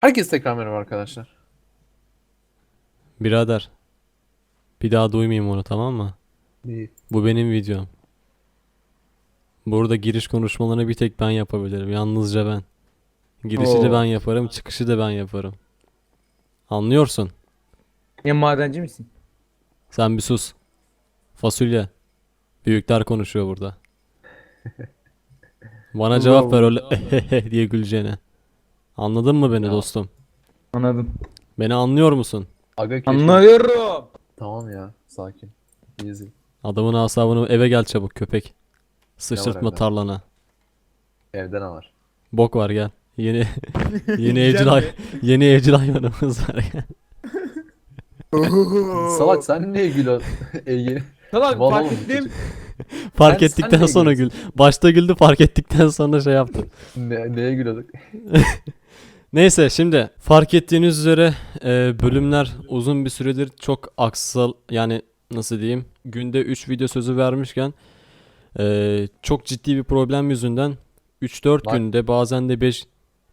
Herkes tekrar merhaba arkadaşlar. Birader. Bir daha duymayayım onu tamam mı? İyi. Bu benim videom. Burada giriş konuşmalarını bir tek ben yapabilirim. Yalnızca ben. Girişi de Oo. ben yaparım, çıkışı da ben yaparım. Anlıyorsun. Ya madenci misin? Sen bir sus. Fasulye. Büyükler konuşuyor burada. Bana cevap ver öyle diye güleceğine. Anladın mı beni Ya. dostum? Anladım. Beni anlıyor musun? Aga keşke. Anlıyorum. Tamam ya sakin. Easy. Adamın asabını eve gel çabuk köpek. Sıçırtma evde? tarlana. Evde ne var? Bok var gel. Yeni yeni evcil hay yeni evcil hayvanımız var gel. Salak sen niye gülüyorsun? Ege. Salak Mal fark oğlum, ettim. Fark Sen- sen ettikten niye sonra gül. Başta güldü fark ettikten sonra şey yaptı. Ne, neye gülüyorduk? Neyse şimdi fark ettiğiniz üzere e, bölümler uzun bir süredir çok aksal yani nasıl diyeyim günde 3 video sözü vermişken e, çok ciddi bir problem yüzünden 3-4 Bak. günde bazen de 5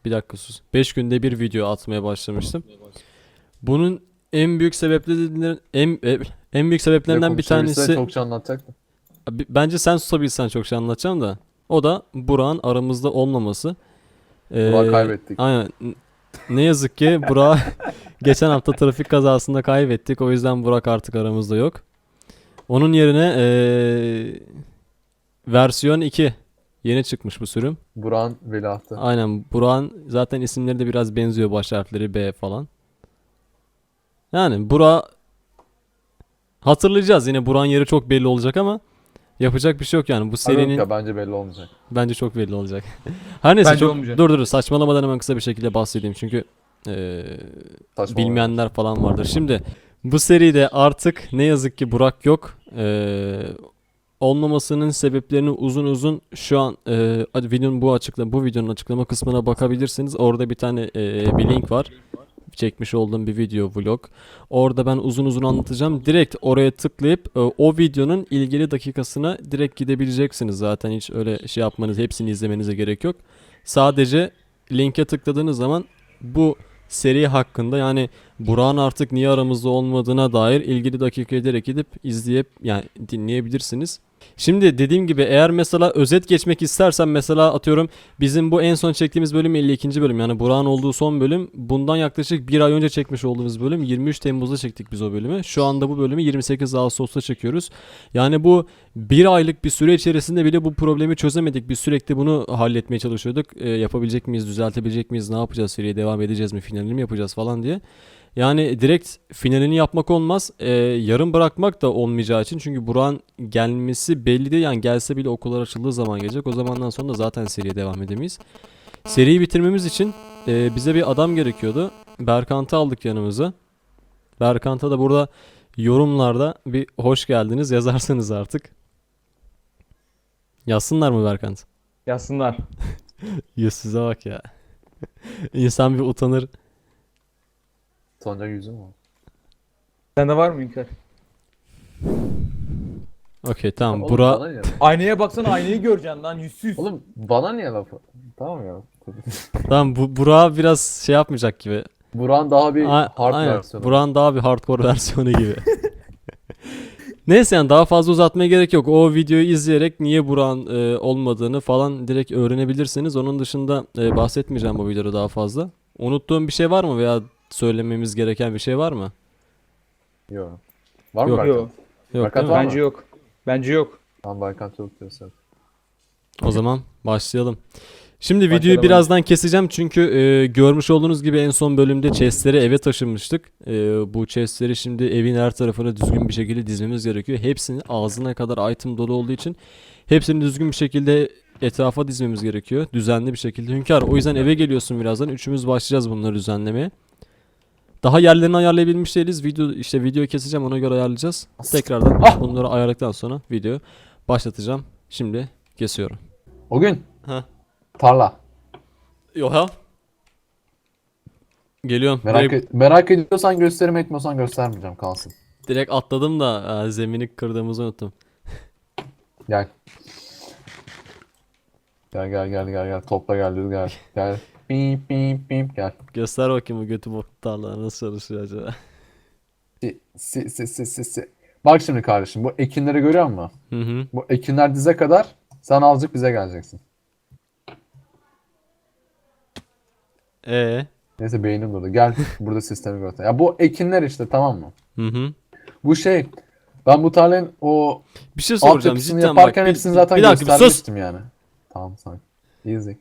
bir dakika sus 5 günde bir video atmaya başlamıştım. Bunun en büyük sebeplerinden en e, en büyük sebeplerinden bir tanesi Çok şey anlatacaktım. Bence sen susabilsen çok şey anlatacağım da. O da Burak'ın aramızda olmaması. Ee, Burak'ı kaybettik. Aynen. Ne yazık ki Burak geçen hafta trafik kazasında kaybettik. O yüzden Burak artık aramızda yok. Onun yerine ee, versiyon 2 yeni çıkmış bu sürüm. Burak'ın veliahtı. Aynen Burak'ın zaten isimleri de biraz benziyor baş harfleri B falan. Yani Burak hatırlayacağız yine Burak'ın yeri çok belli olacak ama yapacak bir şey yok yani bu Serinin... Ya bence belli olmayacak. bence çok belli olacak. Her neyse Bence çok olmayacak. dur dur saçmalamadan hemen kısa bir şekilde bahsedeyim çünkü eee, Saçma bilmeyenler falan vardır. Şimdi bu seride artık ne yazık ki Burak yok. Eee, olmamasının sebeplerini uzun uzun şu an hadi videonun bu açıkla bu videonun açıklama kısmına bakabilirsiniz. Orada bir tane eee, bir link var. Çekmiş olduğum bir video vlog. Orada ben uzun uzun anlatacağım. Direkt oraya tıklayıp e, o videonun ilgili dakikasına direkt gidebileceksiniz. Zaten hiç öyle şey yapmanız, hepsini izlemenize gerek yok. Sadece linke tıkladığınız zaman bu seri hakkında yani Burak'ın artık niye aramızda olmadığına dair ilgili dakikaya direkt gidip izleyip yani dinleyebilirsiniz. Şimdi dediğim gibi eğer mesela özet geçmek istersen mesela atıyorum bizim bu en son çektiğimiz bölüm 52. bölüm yani Burak'ın olduğu son bölüm bundan yaklaşık bir ay önce çekmiş olduğumuz bölüm 23 Temmuz'da çektik biz o bölümü. Şu anda bu bölümü 28 Ağustos'ta çekiyoruz. Yani bu bir aylık bir süre içerisinde bile bu problemi çözemedik. Biz sürekli bunu halletmeye çalışıyorduk. Ee, yapabilecek miyiz, düzeltebilecek miyiz, ne yapacağız, seriye devam edeceğiz mi, finalini mi yapacağız falan diye. Yani direkt finalini yapmak olmaz. Ee, yarım bırakmak da olmayacağı için. Çünkü Burak'ın gelmesi belli değil. Yani gelse bile okullar açıldığı zaman gelecek. O zamandan sonra da zaten seriye devam edemeyiz. Seriyi bitirmemiz için e, bize bir adam gerekiyordu. Berkant'ı aldık yanımıza. Berkant'a da burada yorumlarda bir hoş geldiniz yazarsınız artık. Yazsınlar mı Berkant? Yazsınlar. Yüzsüze bak ya. İnsan bir utanır. Tonca yüzü mü var? Sende var mı İlker? Okey tamam. Oğlum, bana niye? Aynaya baksana aynayı göreceksin lan yüzsüz. Oğlum bana niye lafı? Tamam ya. tamam bu Burak biraz şey yapmayacak gibi. Burak'ın daha bir A- hard aynen. versiyonu. Burak'ın daha bir hardcore versiyonu gibi. Neyse yani daha fazla uzatmaya gerek yok. O videoyu izleyerek niye Burak'ın e, olmadığını falan direkt öğrenebilirsiniz. Onun dışında e, bahsetmeyeceğim bu videoda daha fazla. Unuttuğum bir şey var mı veya söylememiz gereken bir şey var mı? Yok. Var mı Yok. Berkant? Yok. Yok Fakat değil mi? var mı? Bence yok. Bence yok. Tamam Berkant yok diyorsun. O zaman başlayalım. Şimdi videoyu Başlayalım. birazdan keseceğim çünkü e, görmüş olduğunuz gibi en son bölümde chestleri eve taşımıştık. E, bu chestleri şimdi evin her tarafına düzgün bir şekilde dizmemiz gerekiyor. Hepsini ağzına kadar item dolu olduğu için hepsini düzgün bir şekilde etrafa dizmemiz gerekiyor. Düzenli bir şekilde. Hünkar o yüzden eve geliyorsun birazdan. Üçümüz başlayacağız bunları düzenlemeye. Daha yerlerini ayarlayabilmiş değiliz. Video işte videoyu keseceğim ona göre ayarlayacağız. Tekrardan Ah! bunları ayarladıktan sonra video başlatacağım. Şimdi kesiyorum. O gün Ha. tarla. Yoha. Geliyorum. Merak, direkt, merak ediyorsan gösterim etmiyorsan göstermeyeceğim kalsın. direkt atladım da e, zemini kırdığımızı unuttum. Gel. Gel gel gel gel gel. Topla gel gel. Gel. Bip bip bip gel. Göster bakayım bu götü bok tarlaları nasıl çalışıyor acaba. Si, si, si, si, si, si. Bak şimdi kardeşim bu ekinleri görüyor musun? Hı hı. Bu ekinler dize kadar sen azıcık bize geleceksin. E. Neyse beynim durdu. Gel burada sistemi göster. Ya bu ekinler işte tamam mı? Hı hı. Bu şey ben bu tarlanın o Bir şey soracağım cidden bak. yaparken bir- hepsini zaten bir dakika bir sus. göstermiştim yani. Tamam sakin. Easy.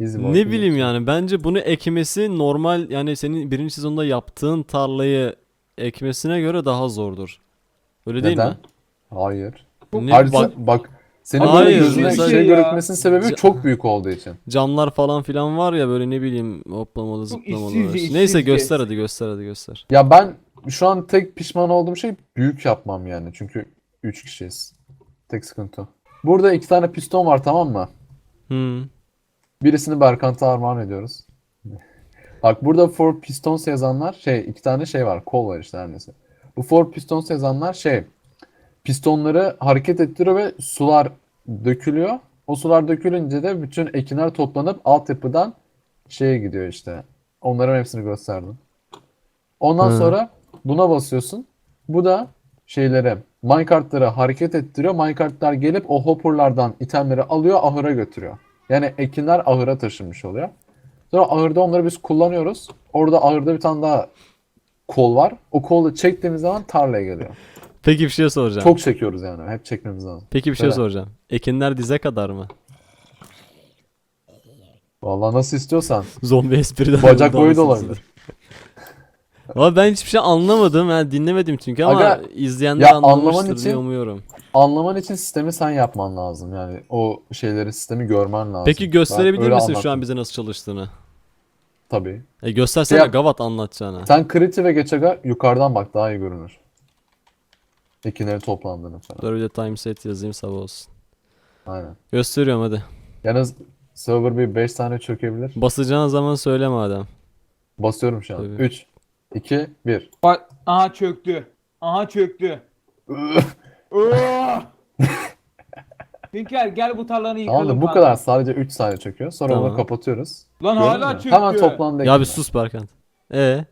Boy. Ne bileyim yani bence bunu ekmesi normal yani senin birinci sezonda yaptığın tarlayı ekmesine göre daha zordur. Öyle değil Neden? mi? Hayır. Ne, Ayrıca bak, bak, senin Hayır, böyle gözüne mesela- şey Ya. görükmesinin sebebi Ca- çok büyük olduğu için. camlar falan filan var ya böyle ne bileyim hoplamalı zıplamalı. işsizce, Neyse işsizce. göster hadi göster hadi göster. Ya ben şu an tek pişman olduğum şey büyük yapmam yani. Çünkü 3 kişiyiz. Tek sıkıntı. Burada iki tane piston var tamam mı? Hı. Birisini Berkant'a armağan ediyoruz. Bak burada for pistons yazanlar şey iki tane şey var. Kol var işte her neyse. Bu for pistons yazanlar şey pistonları hareket ettiriyor ve sular dökülüyor. O sular dökülünce de bütün ekinler toplanıp altyapıdan şeye gidiyor işte. Onların hepsini gösterdim. Ondan Hı. sonra buna basıyorsun. Bu da şeyleri minecartları hareket ettiriyor. Minecartlar gelip o hopperlardan itemleri alıyor ahıra götürüyor. Yani ekinler ahıra taşınmış oluyor. Sonra ahırda onları biz kullanıyoruz. Orada ahırda bir tane daha kol var. O kolu çektiğimiz zaman tarlaya geliyor. Peki bir şey soracağım. Çok çekiyoruz yani. Hep çekmemiz lazım. Peki bir şey Söyle. soracağım. Ekinler dize kadar mı? Vallahi nasıl istiyorsan. Zombi espriden Bacak boyu da olabilir. Valla ben hiçbir şey anlamadım. Yani dinlemedim çünkü ama Aga, izleyenler ya anlamıştır anlaman diye umuyorum. Anlaman için sistemi sen yapman lazım. Yani o şeyleri sistemi görmen lazım. Peki Ben gösterebilir öyle misin şu anlattım. an bize nasıl çalıştığını? Tabii. E göstersene Ya- Gavat anlatacağını. Sen kriti ve geçega yukarıdan bak daha iyi görünür. Ekinlerin toplandığını falan. Dur bir de time set yazayım sabah olsun. Aynen. Gösteriyorum hadi. Yalnız server bir 5 tane çökebilir. Basacağın zaman söyle madem. Basıyorum şu an. Tabii. 3, 2, 1. Bak aha çöktü. Aha çöktü. Hünkar gel bu tarlanı yıkalım. Tamam da bu kanka. kadar sadece 3 saniye çöküyor. Sonra Tamam. onu kapatıyoruz. Lan Gördün hala mü? çöktü. Hemen toplandı Ya bir sus Berkant. E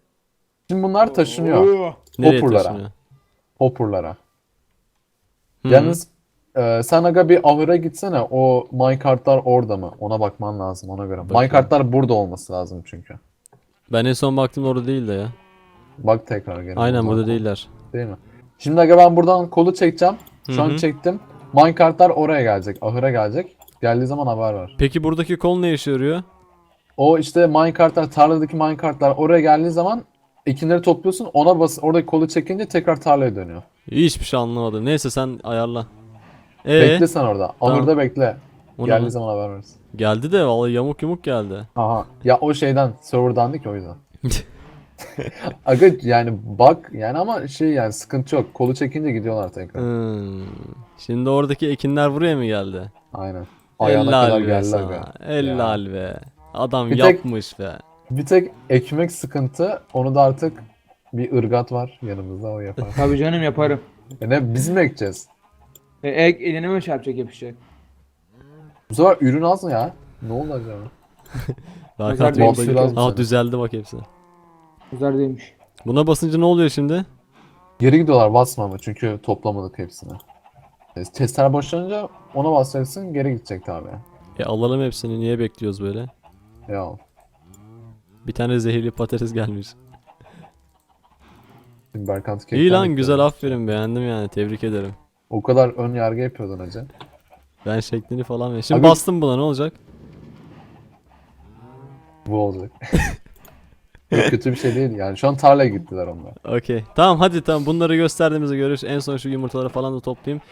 Şimdi bunlar taşınıyor. Oh! nereye Hopper'lara. taşınıyor? Hopper'lara. Hı. Yalnız e, sen aga bir ahıra gitsene. O minecartlar orada mı? Ona bakman lazım ona göre. Bakayım. Minecartlar burada olması lazım çünkü. Ben en son baktım orada değil de ya. Bak tekrar gene. Aynen burada değiller. Değil mi? Şimdi aga ben buradan kolu çekeceğim. Şu Hı an çektim. Minecartlar oraya gelecek. Ahıra gelecek. Geldiği zaman haber ver. Peki buradaki kol ne işe yarıyor? O işte minecartlar, tarladaki minecartlar oraya geldiği zaman ekinleri topluyorsun. Ona bas, oradaki kolu çekince tekrar tarlaya dönüyor. Hiçbir şey anlamadım. Neyse sen ayarla. E Bekle sen orada. Tamam. Ahırda bekle. o ne Geldiği lan? zaman haber verirsin. Geldi de vallahi yamuk yumuk geldi. Aha. Ya o şeyden serverdan değil ki o yüzden. Aga yani bak yani ama şey yani sıkıntı yok. Kolu çekince gidiyorlar tekrar. Hmm. Şimdi oradaki ekinler buraya mı geldi? Aynen. Ayağına kadar geldiler sana. aga. Helal be. Adam Bir tek- yapmış be. Bir tek ekmek sıkıntı. Onu da artık bir ırgat var yanımızda o yapar. Tabii canım yaparım. e ne biz mi ekeceğiz? E, ek, eline mi çarpacak yapışacak? Bu sefer ürün az mı ya? Ne oldu acaba? Lazım Aa sana. düzeldi bak hepsi. Güzel değilmiş. Buna basınca ne oluyor şimdi? Geri gidiyorlar basma ama çünkü toplamadık hepsini. E, Testler boşalınca ona basacaksın geri gidecek tabi. E alalım hepsini niye bekliyoruz böyle? Ya Bir tane zehirli patates gelmiş. şimdi Berkant İyi kekten lan bekliyorum. güzel aferin beğendim yani tebrik ederim. O kadar ön yargı yapıyordun hacı. Ben şeklini falan ver. Şimdi Abi- bastım buna ne olacak? Bu olacak. Kötü bir şey değil yani. Şu an tarlaya gittiler onlar. Okey. Tamam hadi tamam bunları gösterdiğimizde görüş. En son şu yumurtaları falan da toplayayım.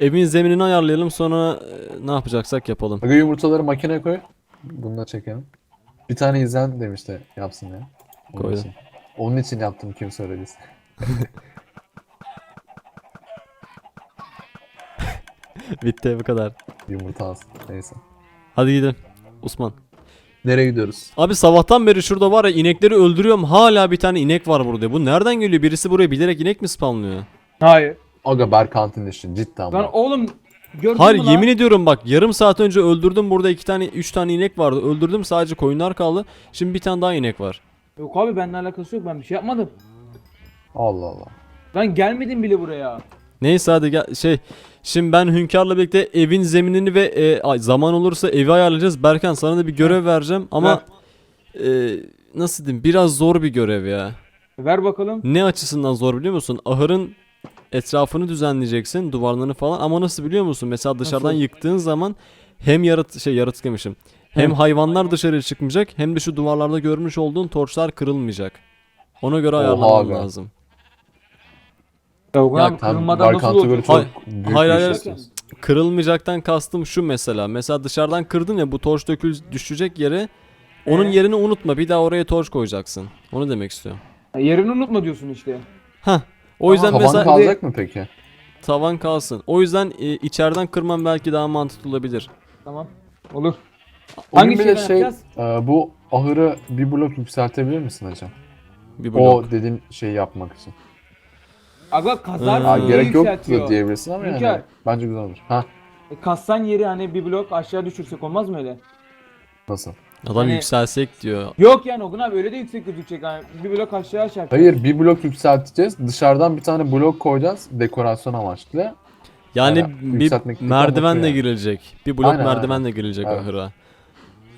Evin zeminini ayarlayalım sonra e, ne yapacaksak yapalım. Aga yumurtaları makineye koy. Bunu da çekelim. Bir tane izlen demişti yapsın ya. Onun Koydum. için. Onun için yaptım kim söylediyse. Bitti bu kadar. Yumurta az. Neyse. Hadi gidelim. Osman. Nereye gidiyoruz? Abi sabahtan beri şurada var ya inekleri öldürüyorum. Hala bir tane inek var burada. Bu nereden geliyor? Birisi buraya bilerek inek mi spamlıyor? Hayır. Aga Berkant'ın işi cidden Lan bak. oğlum Gördün Hayır mü lan? yemin ediyorum bak yarım saat önce öldürdüm burada iki tane üç tane inek vardı. Öldürdüm sadece koyunlar kaldı. Şimdi bir tane daha inek var. Yok abi benimle alakası yok ben bir şey yapmadım. Allah Allah. Ben gelmedim bile buraya. Neyse hadi gel şey şimdi ben Hünkar'la birlikte evin zeminini ve e, ay, zaman olursa evi ayarlayacağız. Berkan sana da bir görev vereceğim ama e, nasıl diyeyim biraz zor bir görev ya. Ver bakalım. Ne açısından zor biliyor musun? Ahırın etrafını düzenleyeceksin, duvarlarını falan ama nasıl biliyor musun? Mesela dışarıdan Nasıl? yıktığın zaman hem yarat şey yaratık demişim. Hem Hı. hayvanlar dışarı çıkmayacak hem de şu duvarlarda görmüş olduğun torçlar kırılmayacak. Ona göre Oha ayarlaman be. lazım. Ya abi tam kırılmadan nasıl çok Hayır. Hayır, hayır. istiyorsun. Kırılmayacaktan kastım şu mesela. Mesela dışarıdan kırdın ya bu torç dökül düşecek yere onun Ee? yerini unutma. Bir daha oraya torç koyacaksın. Onu demek istiyorum. Yerini unutma diyorsun işte. Hah. O yüzden Tavan mesela kalacak mı peki? tavan kalsın. O yüzden e, içeriden kırman belki daha mantıklı olabilir. Tamam. Olur. Hangi bir de şeyden şey, yapacağız? e, bu ahırı bir blok yükseltebilir misin hocam? Bir blok. O dediğin şeyi yapmak için. Aga kazar Ha, Hmm. gerek yok yükseltiyor. da diyebilirsin ama yani Hünkar. bence güzel olur. Ha E, kassan yeri hani bir blok aşağı düşürsek olmaz mı öyle? nasıl? Adam Hani- yükselsek diyor. Yok yani Ogun abi öyle de yüksek gözükecek hani bir blok aşağı aşağı. Hayır bir blok yükselteceğiz. Dışarıdan bir tane blok koyacağız dekorasyon amaçlı. Yani Yani bir yükseltmek değil, merdivenle anlatıyor yani. girilecek. Bir blok Aynen, merdivenle girilecek Evet. ahıra.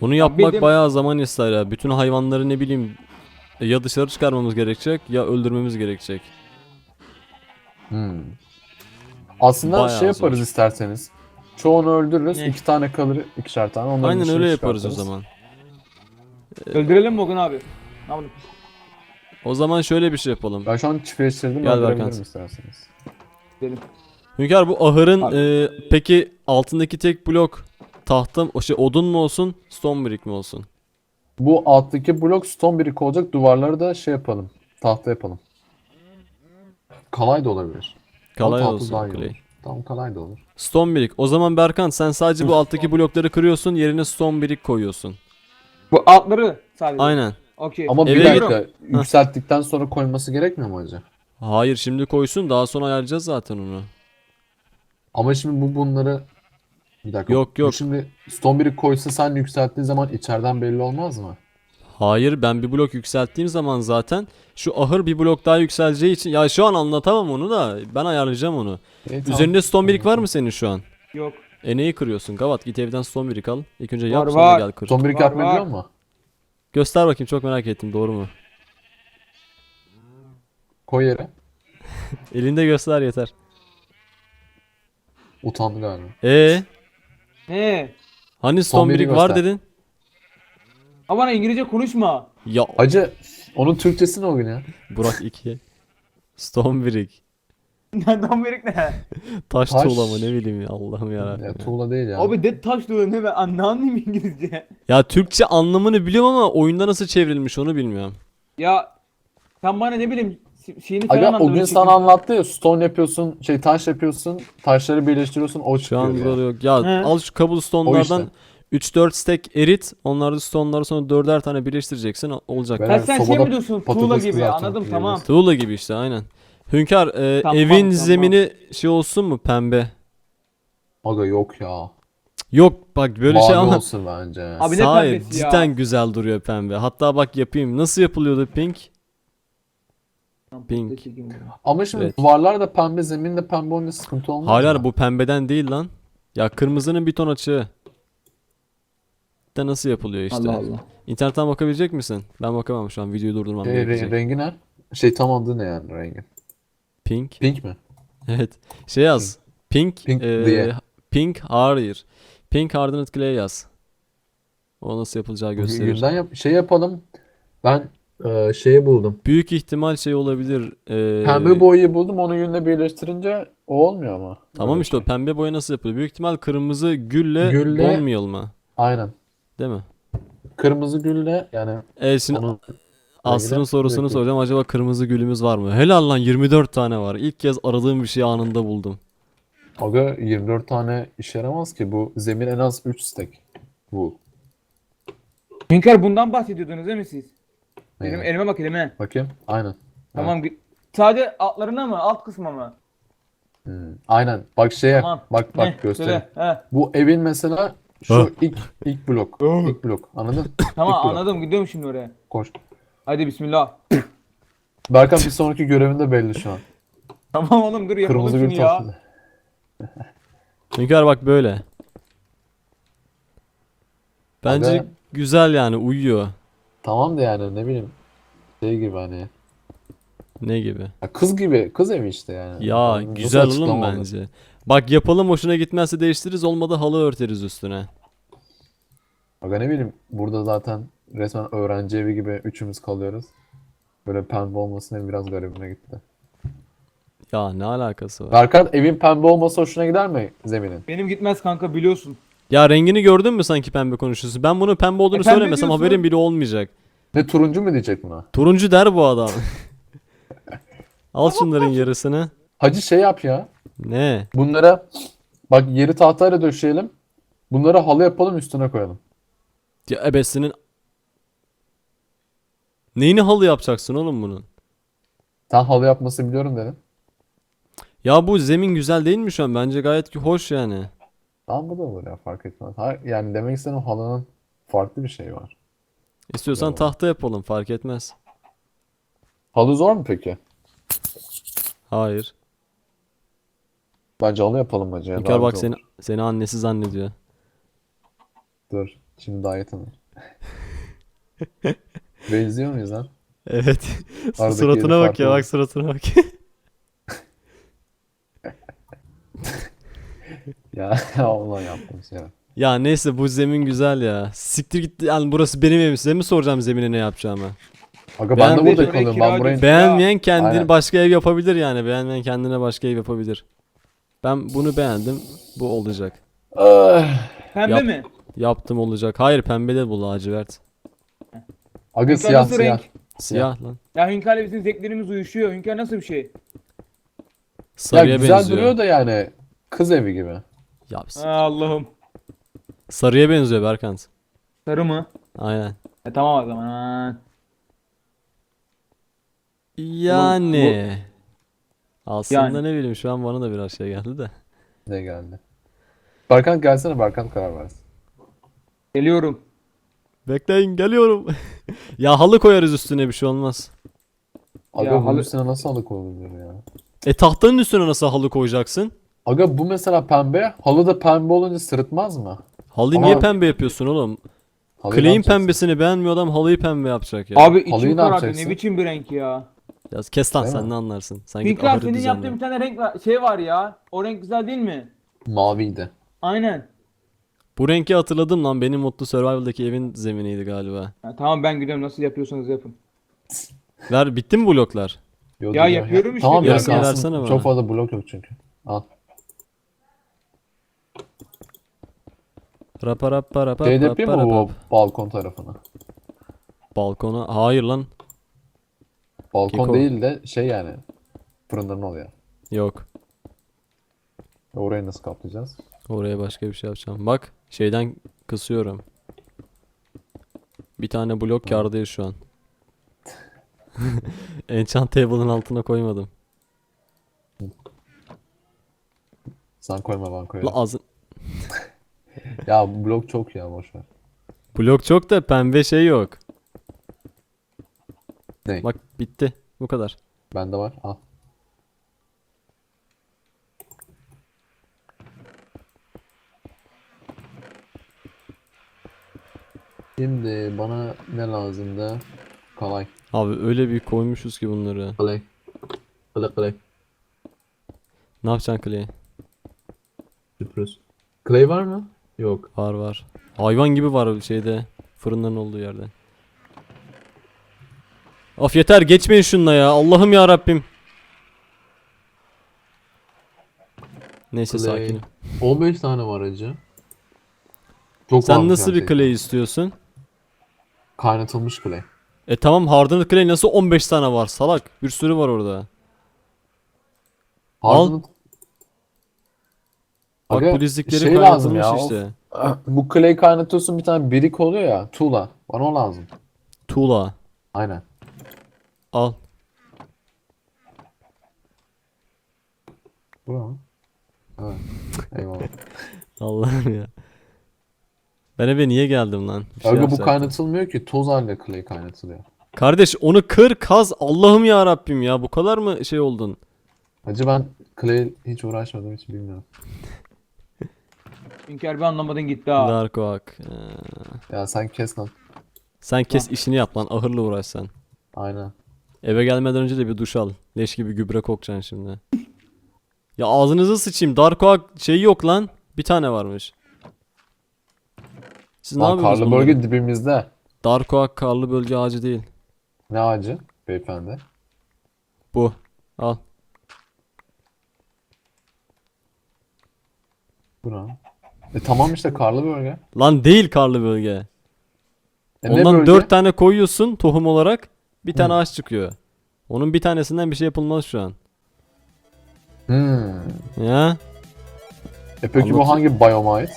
Bunu yapmak bildim. bayağı zaman ister ya. Bütün hayvanları ne bileyim ya dışarı çıkarmamız gerekecek ya öldürmemiz gerekecek. Hmm. Aslında Bayağı şey yaparız zor. isterseniz. Çoğunu öldürürüz. Ne? iki tane kalır, ikişer tane. Onların Aynen öyle yaparız o zaman. Öldürelim mi Ogun abi? Ne yapalım? O zaman şöyle bir şey yapalım. Ben şu an çiftleştirdim. Gel Berkant. isterseniz. Gidelim. Hünkar bu ahırın Abi. e, peki altındaki tek blok tahta o şey odun mu olsun stone brick mi olsun? Bu alttaki blok stone brick olacak. Duvarları da şey yapalım. Tahta yapalım. Kalay da olabilir. Kalay tahta olsun. daha iyi clay. olur. Tamam kalay da olur. Stone brick. O zaman Berkan sen sadece bu alttaki blokları kırıyorsun yerine stone brick koyuyorsun. Bu altları sadece. Aynen. Okey. Ama bir Eve dakika. Yükselttikten sonra koyması gerekmiyor mu acı? Hayır şimdi koysun daha sonra ayarlayacağız zaten onu. Ama şimdi bu bunları bir dakika. Yok, Bu yok. Şimdi stone brick koysa sen yükselttiğin zaman içeriden belli olmaz mı? Hayır ben bir blok yükselttiğim zaman zaten şu ahır bir blok daha yükseleceği için ya şu an anlatamam onu da ben ayarlayacağım onu. Tamam. Üzerinde stone brick var mı senin şu an? Yok. E neyi kırıyorsun? Gavat git evden stone brick al. İlk önce Var, yap sonra var. gel kır. Stone brick Var, yapmayı biliyor musun? Göster bakayım çok merak ettim doğru mu? Koy yere. Elinde göster yeter. Utandı galiba. E Ne? hani stone Stone brick var dedin? Ama bana İngilizce konuşma. Ya Acı onun Türkçesi ne o gün ya? Burak 2. Stone brick. Nereden verik ne? Taş, Taş. tuğla mı ne bileyim ya Allah'ım ya. Ya tuğla değil ya. Abi de taş diyor ne ben anlayayım İngilizce. Ya Türkçe anlamını biliyorum ama oyunda nasıl çevrilmiş onu bilmiyorum. Ya sen bana ne bileyim si- şeyini falan Aga o gün böyle sana anlattı ya stone yapıyorsun, şey taş yapıyorsun, taşları birleştiriyorsun o Şu çıkıyor an ya. burada yok. Ya He. al şu cobblestone'lardan O 3-4 stack erit. Onları stone'ları sonra dörder tane birleştireceksin olacak. Ben- Ha, sen şey Sobada mi diyorsun patates tuğla gibi kızartın anladım yiyoruz. tamam. Tuğla gibi işte aynen. Hünkar e, Tamam, evin tamam. zemini şey olsun mu pembe? Aga yok ya. Yok bak böyle Mavi şey ama olsun bence. Abi ne Hayır pembesi ya? cidden güzel duruyor pembe. Hatta bak yapayım. Nasıl yapılıyordu pink? Pink. Ama şimdi Evet. duvarlar da pembe, zemin de pembe olunca sıkıntı olmaz Hayır mı? hayır, bu pembeden değil lan. Ya kırmızının bir ton açığı. De nasıl yapılıyor işte. Allah Allah. İnternetten bakabilecek misin? Ben bakamam şu an videoyu durdurmam Şey, gerekecek. re- rengi ne? Şey tam adı ne yani rengi? Pink. Pink mi? Evet. Şey yaz. Pink. Pink eee, diye. Pink hayır. Pink hardened clay yaz. O nasıl yapılacağı gösterir. Günden yap şey yapalım. Ben e, şeyi buldum. Büyük ihtimal şey olabilir. eee, Pembe boyayı buldum. Onu yünle birleştirince o olmuyor ama. Tamam Öyle işte o şey. pembe boya nasıl yapılıyor? Büyük ihtimal kırmızı gülle, Gülle- bonmeal mı? Aynen. Değil mi? Kırmızı gülle yani Evet şimdi onun Asrın sorusunu direkt- soracağım. Acaba kırmızı gülümüz var mı? Helal lan 24 tane var. İlk kez aradığım bir şeyi anında buldum. Aga 24 tane işe yaramaz ki. Bu zemin en az 3 stack. Bu. Hünkar bundan bahsediyordunuz değil mi siz? Benim elime bak elime. Bakayım. Aynen. Tamam. git- Sadece altlarına mı alt kısmı mı? Hmm, Aynen. Bak şeye Tamam. bak bak Heh, göstereyim. söyle. He. Bu evin mesela şu ilk ilk blok. ilk blok. Anladın? Tamam blok. anladım gidiyorum şimdi oraya. Koş. Hadi bismillah. Berkan bir sonraki görevinde belli şu an. Tamam oğlum dur yapalım Kırmızı şunu gül ya. tatlı. Hünkar bak böyle. Bence Aga. güzel yani uyuyor. Tamam da yani ne bileyim şey gibi hani. Ne gibi? Ya kız gibi kız evi işte yani. Ya Nasıl güzel oğlum açıklama olur? bence. Bak yapalım hoşuna gitmezse değiştiririz olmadı halı örteriz üstüne. Aga ne bileyim burada zaten resmen öğrenci evi gibi üçümüz kalıyoruz. Böyle pembe olması benim biraz garibime gitti. Ya ne alakası var? Berkan evin pembe olması hoşuna gider mi zeminin? Benim gitmez kanka biliyorsun. Ya rengini gördün mü sanki pembe konuşuyorsun? Ben bunun pembe olduğunu E, pembe söylemesem diyorsun. haberin bile olmayacak. Ne turuncu mu diyecek buna? Turuncu der bu adam. Al şunların yarısını. Hacı şey yap ya. Ne? Bunlara bak yeri tahtayla döşeyelim. Bunları halı yapalım üstüne koyalım. Ya ebesinin... Neyini halı yapacaksın oğlum bunun? Sen halı yapması biliyorum dedin. Ya bu zemin güzel değil mi şu an? Bence gayet hoş yani. Tamam bu da olur ya fark etmez. Hayır, yani demek istediğim halının farklı bir şey var. İstiyorsan Tamam. tahta yapalım fark etmez. Halı zor mu peki? Hayır. Bence halı yapalım hacı. Hünkar bak seni, seni annesi zannediyor. Dur. Şimdi daha tanır. Benziyor muyuz lan? Evet. Aradaki suratına bak ya bak suratına bak. Ya Allah yaptım şey. ya neyse bu zemin güzel ya. Siktir git yani burası benim evim size mi soracağım zemine ne yapacağımı? Aga ben de burada kalıyorum. Ben burayı. Beğenmeyen kendini Aynen. başka ev yapabilir yani. Beğenmeyen kendine başka ev yapabilir. Ben bunu beğendim. Bu olacak. Ah. Pembe Yap. mi? Yaptım olacak. Hayır pembe de bu lacivert. Aga Hünkar siyah nasıl siyah. renk? Siyah lan. Ya Hünkar'la bizim zevklerimiz uyuşuyor. Hünkar nasıl bir şey? Ya Sarıya güzel benziyor. duruyor da yani kız evi gibi. Ya Aa, Allah'ım. Sarıya benziyor Berkant. Sarı mı? Aynen. E tamam o zaman. Yani. Aslında Yani. ne bileyim şu an bana da biraz şey geldi de. Ne geldi? Berkant gelsene Berkant karar versin. Geliyorum. Bekleyin geliyorum. ya halı koyarız üstüne bir şey olmaz. Aga Ya bunun halı- üstüne nasıl halı koyulur ya? E tahtanın üstüne nasıl halı koyacaksın? Aga bu mesela pembe. Halı da pembe olunca sırıtmaz mı? Halıyı Ama- niye pembe yapıyorsun oğlum? Halıyı ne Clay'in yapacaksın? pembesini beğenmiyor adam halıyı pembe yapacak ya. Abi Halıyı içim ne karardı. yapacaksın? Ne biçim bir renk ya. Ya kes lan sen mi? ne anlarsın. Sen git ahırı senin düzenle. yaptığın bir tane renk var, şey var ya. O renk güzel değil mi? Maviydi. Aynen. Bu renki hatırladım lan benim Mutlu Survival'daki evin zeminiydi galiba. Ha, tamam ben gidiyorum nasıl yapıyorsanız yapın. Ver bitti mi bloklar? Yo, Ya dur yapıyorum işte, Tamam ya diyorum ya. kalsın. Versene bana. Çok fazla blok yok çünkü. Al. Rapa rapa rapa Şey de rapa yapayım mı rapa. bu balkon tarafına? Balkona. Hayır lan. Balkon Keko. değil de şey yani. Fırınların oluyor. Yok. Orayı nasıl kaplayacağız? Oraya başka bir şey yapacağım. Bak şeyden kısıyorum. Bir tane blok kârdayız şu an. Enchant table'ın altına koymadım. Sen koyma ben La koyarım. ağzın. Ya blok çok ya boş ver. Blok çok da pembe şey yok. Ne? Bak bitti. Bu kadar. Bende var. Al. Şimdi bana ne lazımdı? Kalay. Abi öyle bir koymuşuz ki bunları. Kalay. Kalay kalay. Ne yapacaksın Clay? Sürpriz. Clay var mı? Yok. Var var. Hayvan gibi var şeyde. Fırınların olduğu yerde. Of yeter geçmeyin şununla ya. Allah'ım ya Rabbim. Neyse Clay. sakinim. 15 tane var acı. Çok Sen nasıl bir clay istiyorsun? Kaynatılmış clay. E tamam hardened clay nasıl 15 tane var salak? Bir sürü var orada. Al. Hardened- Bak Aga, bu dizlikleri şey lazım kaynatılmış ya, işte. Bu clay kaynatıyorsun bir tane birik oluyor ya. Tuğla. Bana o lazım. Tuğla. Aynen. Al. Bura mı? Evet. Eyvallah. Allah'ım ya. Ben eve niye geldim lan? Bir şey Aga bu kaynatılmıyor ki toz haline clay kaynatılıyor. Kardeş onu kır kaz Allah'ım ya Rabbim ya bu kadar mı şey oldun? Hacı ben clay hiç uğraşmadığım için bilmiyorum. Hünkar bir anlamadın gitti ha. Dark Oak. Ee, Ya sen kes lan. sen kes işini yap lan ahırla uğraş sen. Aynen. Eve gelmeden önce de bir duş al. Leş gibi gübre kokacaksın şimdi. Ya ağzınızı sıçayım. Dark Oak şey yok lan. Bir tane varmış. Siz ne Lan yapıyorsunuz karlı bunları? bölge dibimizde. Dark Oak karlı bölge ağacı değil. Ne ağacı beyefendi? Bu. Al. Bura. E tamam işte karlı bölge. Lan değil karlı bölge. E ne Ondan bölge? 4 tane koyuyorsun tohum olarak. Bir tane ağaç çıkıyor. Onun bir tanesinden bir şey yapılmaz şu an. Hmm. Ya. E peki Anlatayım. bu hangi biyoma ait?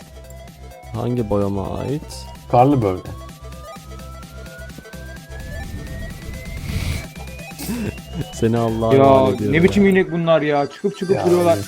Hangi biyoma ait? Karlı bölge. Seni Allah'a Ya emanet ediyorum. ne biçim inek bunlar ya. Çıkıp çıkıp Ya, duruyorlar. evet.